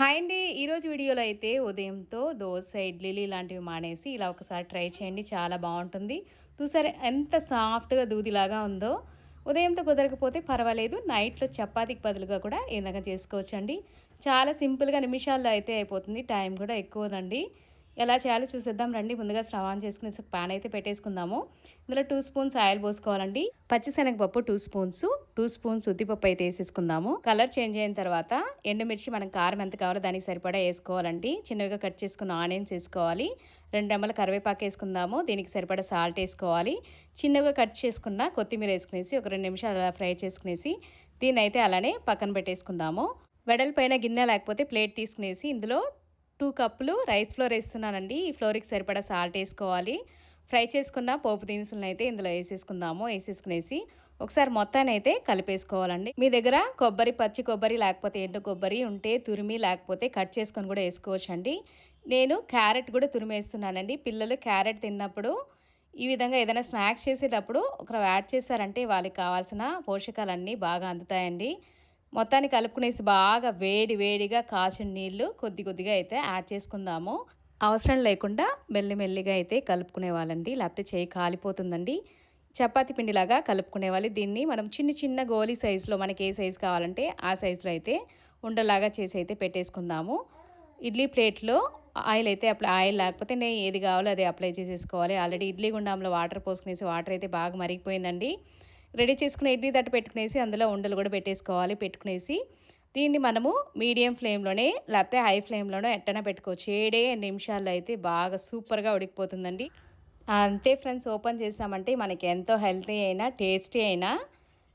Hi అండి. ఈరోజు వీడియోలో అయితే ఉదయంతో దోశ ఇడ్లీలు ఇలాంటివి మానేసి ఇలా ఒకసారి ట్రై చేయండి. చాలా బాగుంటుంది. చూసారా ఎంత సాఫ్ట్గా దూదిలాగా ఉందో. ఉదయంతో కుదరకపోతే పర్వాలేదు. నైట్లో చపాతీకి బదులుగా కూడా ఏదైనా చేసుకోవచ్చండి. చాలా సింపుల్గా నిమిషాల్లో అయితే అయిపోతుంది. టైం కూడా ఎక్కువదండి. ఎలా చేయాలో చూసేద్దాం. రండి ముందుగా స్టవ్ ఆన్ చేసుకుని పాన్ అయితే పెట్టేసుకుందాము. ఇందులో టూ స్పూన్స్ ఆయిల్ పోసుకోవాలండి. పచ్చిశనగపప్పు టూ స్పూన్స్ టూ స్పూన్స్ ఉద్దిపప్పు అయితే వేసేసుకుందాము. కలర్ చేంజ్ అయిన తర్వాత ఎండుమిర్చి మనం కారం ఎంత కావాలో దానికి సరిపడా వేసుకోవాలండి. చిన్నవిగా కట్ చేసుకున్న ఆనియన్స్ వేసుకోవాలి. రెండు రెమ్మల కరివేపాకు వేసుకుందాము. దీనికి సరిపడా సాల్ట్ వేసుకోవాలి. చిన్నగా కట్ చేసుకున్న కొత్తిమీర వేసుకునేసి ఒక రెండు నిమిషాలు అలా ఫ్రై చేసుకునేసి దీన్ని అయితే అలానే పక్కన పెట్టేసుకుందాము. వెడల్పైన గిన్నె లేకపోతే ప్లేట్ తీసుకునేసి ఇందులో టూ కప్పులు రైస్ ఫ్లోర్ వేస్తున్నానండి. ఈ ఫ్లోర్కి సరిపడా సాల్ట్ వేసుకోవాలి. ఫ్రై చేసుకున్న పోపు దినుసులను అయితే ఇందులో వేసేసుకుందాము. వేసేసుకునేసి ఒకసారి మొత్తాన్ని అయితే కలిపేసుకోవాలండి. మీ దగ్గర కొబ్బరి పచ్చి కొబ్బరి లేకపోతే ఎండు కొబ్బరి ఉంటే తురిమి లేకపోతే కట్ చేసుకొని కూడా వేసుకోవచ్చండి. నేను క్యారెట్ కూడా తురిమేస్తున్నానండి పిల్లలు క్యారెట్ తిన్నప్పుడు ఈ విధంగా ఏదైనా స్నాక్స్ చేసేటప్పుడు ఒకరు యాడ్ చేశారంటే వాళ్ళకి కావాల్సిన పోషకాలన్నీ బాగా అందుతాయండి. మొత్తాన్ని కలుపుకునేసి బాగా వేడి వేడిగా కాచిన నీళ్ళు కొద్ది కొద్దిగా అయితే యాడ్ చేసుకుందాము. అవసరం లేకుండా మెల్లిమెల్లిగా అయితే కలుపుకునే వాళ్ళండి. లేకపోతే చేయి కాలిపోతుందండి. చపాతి పిండిలాగా కలుపుకునే వాళ్ళు. దీన్ని మనం చిన్న చిన్న గోలీ సైజులో మనకి ఏ సైజు కావాలంటే ఆ సైజులో అయితే ఉండలాగా చేసి అయితే పెట్టేసుకుందాము. ఇడ్లీ ప్లేట్లో ఆయిల్ అయితే అప్లై ఆయిల్ లేకపోతే నేను ఏది కావాలో అది అప్లై చేసేసుకోవాలి. ఆల్రెడీ ఇడ్లీ గుండంలో వాటర్ పోసుకునేసి వాటర్ అయితే బాగా మరిగిపోయిందండి. రెడీ చేసుకుని ఇడ్లీ తట్టు పెట్టుకునేసి అందులో ఉండలు కూడా పెట్టేసుకోవాలి. పెట్టుకునేసి దీన్ని మనము మీడియం ఫ్లేమ్లోనే లేకపోతే హై ఫ్లేమ్లోనే ఎట్టనా పెట్టుకోవచ్చు. ఏడే నిమిషాల్లో అయితే బాగా సూపర్గా ఉడికిపోతుందండి. అంతే ఫ్రెండ్స్ ఓపెన్ చేసామంటే మనకి ఎంతో హెల్తీ అయినా టేస్టీ అయినా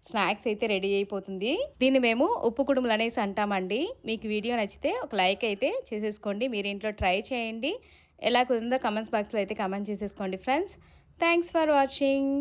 స్నాక్స్ అయితే రెడీ అయిపోతుంది. దీన్ని మేము ఉప్పు కుడుములు అనేసి అంటామండి. మీకు వీడియో నచ్చితే ఒక లైక్ అయితే చేసేసుకోండి. మీరు ఇంట్లో ట్రై చేయండి. ఎలా కుదిరిందో కమెంట్స్ బాక్స్లో అయితే కమెంట్ చేసేసుకోండి ఫ్రెండ్స్. Thanks for watching.